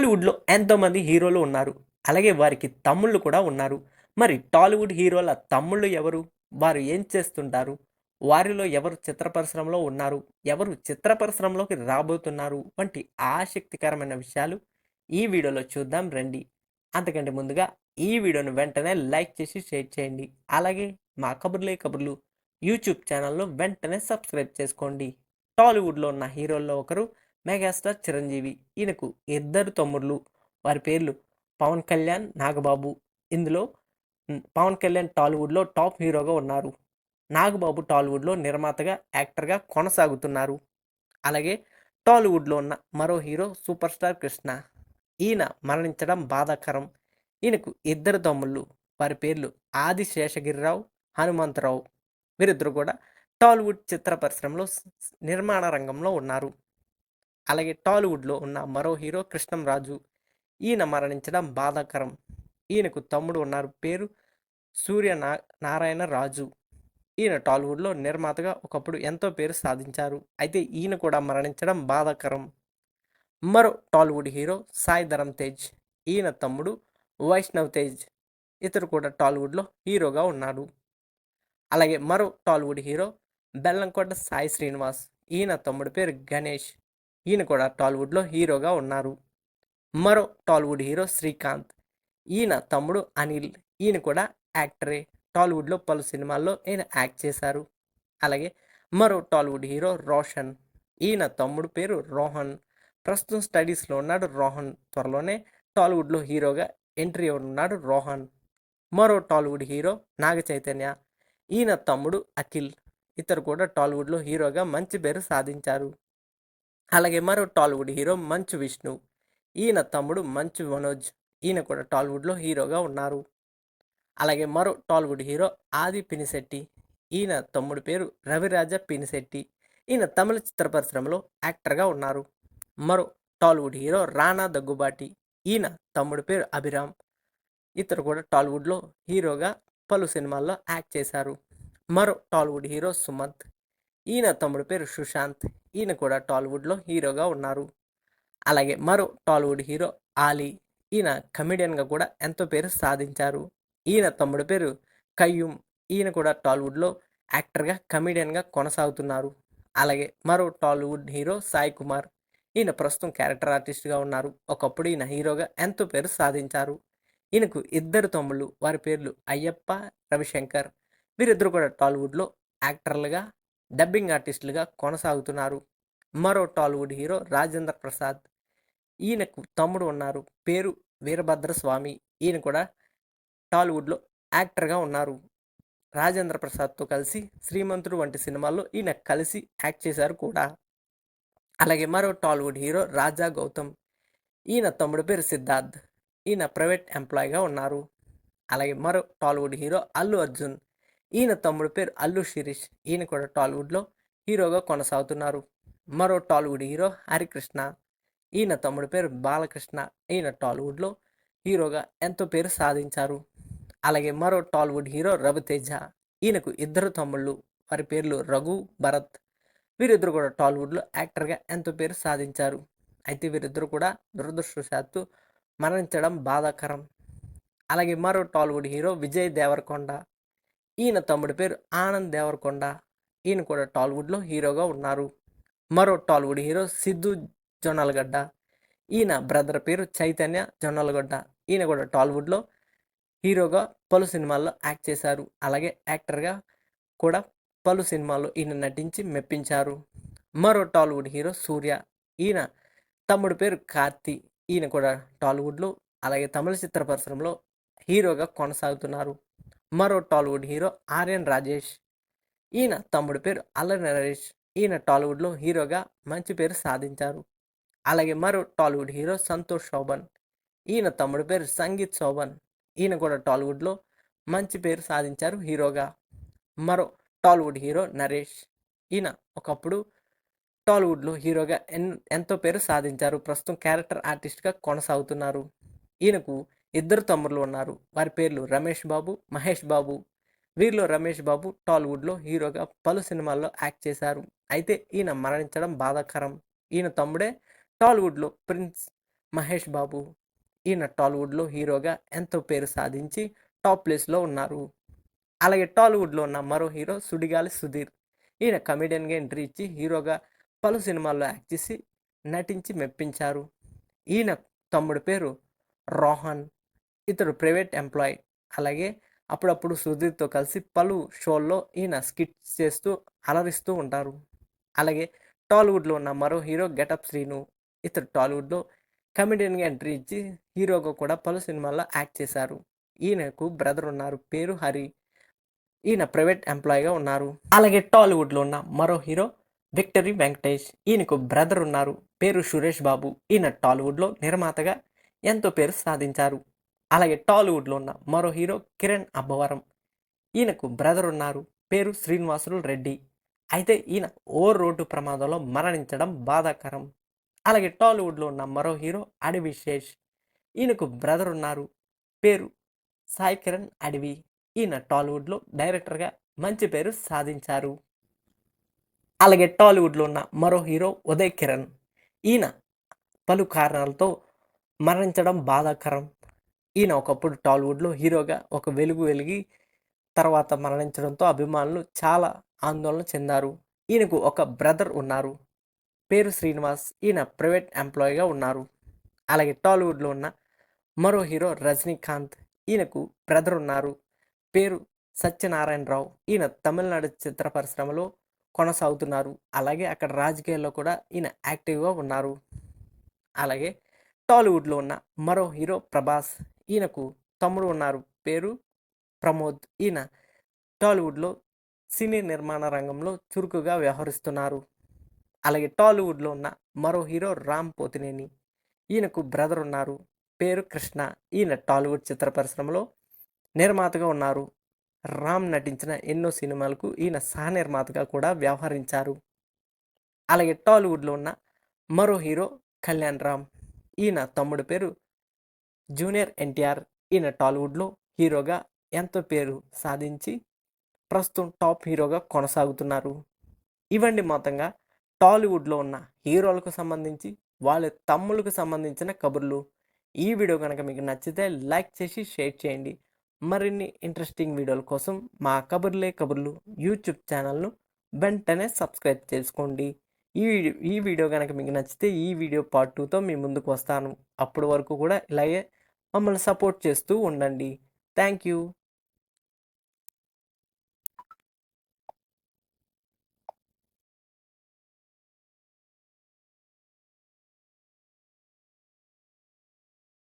టాలీవుడ్‌లో ఎంతోమంది హీరోలు ఉన్నారు. అలాగే వారికి తమ్ముళ్ళు కూడా ఉన్నారు. మరి టాలీవుడ్ హీరోల తమ్ముళ్ళు ఎవరు? వారు ఏం చేస్తుంటారు? వారిలో ఎవరు చిత్ర పరిశ్రమలో ఉన్నారు? ఎవరు చిత్ర పరిశ్రమలోకి రాబోతున్నారు? వంటి ఆసక్తికరమైన విషయాలు ఈ వీడియోలో చూద్దాం రండి. అంతకంటే ముందుగా ఈ వీడియోను వెంటనే లైక్ చేసి షేర్ చేయండి. అలాగే మా కబుర్లే కబుర్లు యూట్యూబ్ ఛానల్‌ను వెంటనే సబ్స్క్రైబ్ చేసుకోండి. టాలీవుడ్‌లో ఉన్న హీరోల్లో ఒకరు మెగాస్టార్ చిరంజీవి. ఈయనకు ఇద్దరు తమ్ముళ్ళు. వారి పేర్లు పవన్ కళ్యాణ్, నాగబాబు. ఇందులో పవన్ కళ్యాణ్ టాలీవుడ్‌లో టాప్ హీరోగా ఉన్నారు. నాగబాబు టాలీవుడ్‌లో నిర్మాతగా, యాక్టర్‌గా కొనసాగుతున్నారు. అలాగే టాలీవుడ్‌లో ఉన్న మరో హీరో సూపర్ స్టార్ కృష్ణ. ఈయన మరణించడం బాధాకరం. ఈయనకు ఇద్దరు తమ్ముళ్ళు. వారి పేర్లు ఆది శేషగిరిరావు, హనుమంతరావు. వీరిద్దరూ కూడా టాలీవుడ్ చిత్ర పరిశ్రమలో నిర్మాణ రంగంలో ఉన్నారు. అలాగే టాలీవుడ్‌లో ఉన్న మరో హీరో కృష్ణంరాజు. ఈయన మరణించడం బాధాకరం. ఈయనకు తమ్ముడు ఉన్నారు. పేరు సూర్య నా నారాయణ రాజు. ఈయన టాలీవుడ్‌లో నిర్మాతగా ఒకప్పుడు ఎంతో పేరు సాధించారు. అయితే ఈయన కూడా మరణించడం బాధాకరం. మరో టాలీవుడ్ హీరో సాయి ధరమ్ తేజ్. ఈయన తమ్ముడు వైష్ణవ్ తేజ్. ఇతరు కూడా టాలీవుడ్‌లో హీరోగా ఉన్నాడు. అలాగే మరో టాలీవుడ్ హీరో బెల్లంకొండ సాయి శ్రీనివాస్. ఈయన తమ్ముడి పేరు గణేష్. ఈయన కూడా టాలీవుడ్‌లో హీరోగా ఉన్నారు. మరో టాలీవుడ్ హీరో శ్రీకాంత్. ఈయన తమ్ముడు అనిల్. ఈయన కూడా యాక్టరే. టాలీవుడ్‌లో పలు సినిమాల్లో ఈయన యాక్ట్ చేశారు. అలాగే మరో టాలీవుడ్ హీరో రోషన్. ఈయన తమ్ముడు పేరు రోహన్. ప్రస్తుతం స్టడీస్‌లో ఉన్నాడు రోహన్. త్వరలోనే టాలీవుడ్‌లో హీరోగా ఎంట్రీ ఉన్నాడు రోహన్. మరో టాలీవుడ్ హీరో నాగ చైతన్య. ఈయన తమ్ముడు అఖిల్. ఇతరు కూడా టాలీవుడ్‌లో హీరోగా మంచి పేరు సాధించారు. అలాగే మరో టాలీవుడ్ హీరో మంచు విష్ణు. ఈయన తమ్ముడు మంచు మనోజ్. ఈయన కూడా టాలీవుడ్‌లో హీరోగా ఉన్నారు. అలాగే మరో టాలీవుడ్ హీరో ఆది పినిశెట్టి. ఈయన తమ్ముడు పేరు రవిరాజ పినిశెట్టి. ఈయన తమిళ చిత్ర పరిశ్రమలో యాక్టర్‌గా ఉన్నారు. మరో టాలీవుడ్ హీరో రానా దగ్గుబాటి. ఈయన తమ్ముడు పేరు అభిరామ్. ఇతరు కూడా టాలీవుడ్‌లో హీరోగా పలు సినిమాల్లో యాక్ట్ చేశారు. మరో టాలీవుడ్ హీరో సుమంత్. ఈయన తమ్ముడు పేరు సుశాంత్. ఈయన కూడా టాలీవుడ్‌లో హీరోగా ఉన్నారు. అలాగే మరో టాలీవుడ్ హీరో ఆలీ. ఈయన కమెడియన్‌గా కూడా ఎంతో పేరు సాధించారు. ఈయన తమ్ముడు పేరు కయ్యూమ్. ఈయన కూడా టాలీవుడ్‌లో యాక్టర్‌గా, కమెడియన్‌గా కొనసాగుతున్నారు. అలాగే మరో టాలీవుడ్ హీరో సాయి కుమార్. ఈయన ప్రస్తుతం క్యారెక్టర్ ఆర్టిస్ట్‌గా ఉన్నారు. ఒకప్పుడు ఈయన హీరోగా ఎంతో పేరు సాధించారు. ఈయనకు ఇద్దరు తమ్ముళ్ళు. వారి పేర్లు అయ్యప్ప, రవిశంకర్. వీరిద్దరూ కూడా టాలీవుడ్‌లో యాక్టర్లుగా, డబ్బింగ్ ఆర్టిస్టులుగా కొనసాగుతున్నారు. మరో టాలీవుడ్ హీరో రాజేంద్ర ప్రసాద్. ఈయనకు తమ్ముడు ఉన్నారు. పేరు వీరభద్రస్వామి. ఈయన కూడా టాలీవుడ్‌లో యాక్టర్‌గా ఉన్నారు. రాజేంద్ర ప్రసాద్‌తో కలిసి 'శ్రీమంతుడు' వంటి సినిమాల్లో ఈయన కలిసి యాక్ట్ చేశారు కూడా. అలాగే మరో టాలీవుడ్ హీరో రాజా గౌతమ్. ఈయన తమ్ముడు పేరు సిద్ధార్థ్. ఈయన ప్రైవేట్ ఎంప్లాయీగా ఉన్నారు. అలాగే మరో టాలీవుడ్ హీరో అల్లు అర్జున్. ఈయన తమ్ముడు పేరు అల్లు శిరీష్. ఈయన కూడా టాలీవుడ్‌లో హీరోగా కొనసాగుతున్నారు. మరో టాలీవుడ్ హీరో హరికృష్ణ. ఈయన తమ్ముడు పేరు బాలకృష్ణ. ఈయన టాలీవుడ్‌లో హీరోగా ఎంతో పేరు సాధించారు. అలాగే మరో టాలీవుడ్ హీరో రవితేజ. ఈయనకు ఇద్దరు తమ్ముళ్ళు. వారి పేర్లు రఘు, భరత్. వీరిద్దరూ కూడా టాలీవుడ్‌లో యాక్టర్‌గా ఎంతో పేరు సాధించారు. అయితే వీరిద్దరూ కూడా దురదృష్టవశాత్తు మరణించడం బాధాకరం. అలాగే మరో టాలీవుడ్ హీరో విజయ్ దేవరకొండ. ఈయన తమ్ముడి పేరు ఆనంద్ దేవరకొండ. ఈయన కూడా టాలీవుడ్‌లో హీరోగా ఉన్నారు. మరో టాలీవుడ్ హీరో సిద్ధు జొన్నలగడ్డ. ఈయన బ్రదర్ పేరు చైతన్య జొన్నలగడ్డ. ఈయన కూడా టాలీవుడ్‌లో హీరోగా పలు సినిమాల్లో యాక్ట్ చేశారు. అలాగే యాక్టర్‌గా కూడా పలు సినిమాల్లో ఈయన నటించి మెప్పించారు. మరో టాలీవుడ్ హీరో సూర్య. ఈయన తమ్ముడు పేరు కార్తీ. ఈయన కూడా టాలీవుడ్‌లో అలాగే తమిళ చిత్ర పరిశ్రమలో హీరోగా కొనసాగుతున్నారు. మరో టాలీవుడ్ హీరో ఆర్యన్ రాజేష్. ఈయన తమ్ముడు పేరు అల్లరి నరేష్. ఈయన టాలీవుడ్‌లో హీరోగా మంచి పేరు సాధించారు. అలాగే మరో టాలీవుడ్ హీరో సంతోష్ శోభన్. ఈయన తమ్ముడు పేరు సంగీత్ శోభన్. ఈయన కూడా టాలీవుడ్‌లో మంచి పేరు సాధించారు హీరోగా. మరో టాలీవుడ్ హీరో నరేష్. ఈయన ఒకప్పుడు టాలీవుడ్‌లో హీరోగా ఎన్ ఎంతో పేరు సాధించారు. ప్రస్తుతం క్యారెక్టర్ ఆర్టిస్ట్‌గా కొనసాగుతున్నారు. ఈయనకు ఇద్దరు తమ్ముళ్ళు ఉన్నారు. వారి పేర్లు రమేష్ బాబు, మహేష్ బాబు. వీరిలో రమేష్ బాబు టాలీవుడ్‌లో హీరోగా పలు సినిమాల్లో యాక్ట్ చేశారు. అయితే ఈయన మరణించడం బాధాకరం. ఈయన తమ్ముడే టాలీవుడ్‌లో ప్రిన్స్ మహేష్ బాబు ఈయన టాలీవుడ్లో హీరోగా ఎంతో పేరు సాధించి టాప్ ప్లేస్లో ఉన్నారు అలాగే టాలీవుడ్లో ఉన్న మరో హీరో సుడిగాలి సుధీర్ ఈయన కమెడియన్గా ఎంట్రీ ఇచ్చి హీరోగా పలు సినిమాల్లో యాక్ట్ చేసి నటించి మెప్పించారు ఈయన తమ్ముడు పేరు రోహన్ ఇతడు ప్రైవేట్ ఎంప్లాయ్. అలాగే అప్పుడప్పుడు సుధీర్తో కలిసి పలు షోల్లో ఈయన స్కిట్స్ చేస్తూ అలరిస్తూ ఉంటారు. అలాగే టాలీవుడ్లో ఉన్న మరో హీరో గెటప్ శ్రీను ఇతడు టాలీవుడ్లో కమెడియన్గా ఎంట్రీ ఇచ్చి హీరోగా కూడా పలు సినిమాల్లో యాక్ట్ చేశారు. ఈయనకు బ్రదర్ ఉన్నారు పేరు హరి. ఈయన ప్రైవేట్ ఎంప్లాయీగా ఉన్నారు. అలాగే టాలీవుడ్లో ఉన్న మరో హీరో విక్టరీ వెంకటేష్ ఈయనకు బ్రదర్ ఉన్నారు పేరు సురేష్ బాబు. ఈయన టాలీవుడ్లో నిర్మాతగా ఎంతో పేరు సాధించారు. అలాగే టాలీవుడ్లో ఉన్న మరో హీరో కిరణ్ అబ్బవరం. ఈయనకు బ్రదర్ ఉన్నారు పేరు శ్రీనివాసులు రెడ్డి. అయితే ఈయన ఓ రోడ్డు ప్రమాదంలో మరణించడం బాధాకరం. అలాగే టాలీవుడ్లో ఉన్న మరో హీరో అడవి శేష్. ఈయనకు బ్రదర్ ఉన్నారు పేరు సాయి కిరణ్ అడవి. ఈయన టాలీవుడ్లో డైరెక్టర్గా మంచి పేరు సాధించారు. అలాగే టాలీవుడ్లో ఉన్న మరో హీరో ఉదయ్ కిరణ్. ఈయన పలు కారణాలతో మరణించడం బాధాకరం. ఈయన ఒకప్పుడు టాలీవుడ్లో హీరోగా ఒక వెలుగు వెలిగి తర్వాత మరణించడంతో అభిమానులు చాలా ఆందోళన చెందారు. ఈయనకు ఒక బ్రదర్ ఉన్నారు. పేరు శ్రీనివాస్. ఈయన ప్రైవేట్ ఎంప్లాయీగా ఉన్నారు. అలాగే టాలీవుడ్లో ఉన్న మరో హీరో రజనీకాంత్. ఈయనకు బ్రదర్ ఉన్నారు. పేరు సత్యనారాయణరావు. ఈయన తమిళనాడు చిత్ర పరిశ్రమలో కొనసాగుతున్నారు. అలాగే అక్కడ రాజకీయాల్లో కూడా ఈయన యాక్టివ్గా ఉన్నారు. అలాగే టాలీవుడ్లో ఉన్న మరో హీరో ప్రభాస్. ఈయనకు తమ్ముడు ఉన్నారు. పేరు ప్రమోద్. ఈయన టాలీవుడ్లో సినీ నిర్మాణ రంగంలో చురుకుగా వ్యవహరిస్తున్నారు. అలాగే టాలీవుడ్లో ఉన్న మరో హీరో రామ్ పోతినేని. ఈయనకు బ్రదర్ ఉన్నారు. పేరు కృష్ణ. ఈయన టాలీవుడ్ చిత్ర పరిశ్రమలో నిర్మాతగా ఉన్నారు. రామ్ నటించిన ఎన్నో సినిమాలకు ఈయన సహ నిర్మాతగా కూడా వ్యవహరించారు. అలాగే టాలీవుడ్లో ఉన్న మరో హీరో కళ్యాణ్ రామ్. ఈయన తమ్ముడు పేరు జూనియర్ ఎన్టీఆర్ ఈయన టాలీవుడ్లో హీరోగా ఎంతో పేరు సాధించి ప్రస్తుతం టాప్ హీరోగా కొనసాగుతున్నారు. ఇవండి మొత్తంగా టాలీవుడ్లో ఉన్న హీరోలకు సంబంధించి వాళ్ళ తమ్ములకు సంబంధించిన కబుర్లు. ఈ వీడియో కనుక మీకు నచ్చితే లైక్ చేసి షేర్ చేయండి. మరిన్ని ఇంట్రెస్టింగ్ వీడియోల కోసం మా కబుర్లే కబుర్లు యూట్యూబ్ ఛానల్ను వెంటనే సబ్స్క్రైబ్ చేసుకోండి. ఈ వీడియో ఈ వీడియో కనుక మీకు నచ్చితే ఈ వీడియో పార్ట్ టూతో మీ ముందుకు వస్తాను. అప్పటి వరకు కూడా ఇలాగే మమ్మల్ని సపోర్ట్ చేస్తూ ఉండండి. Thank you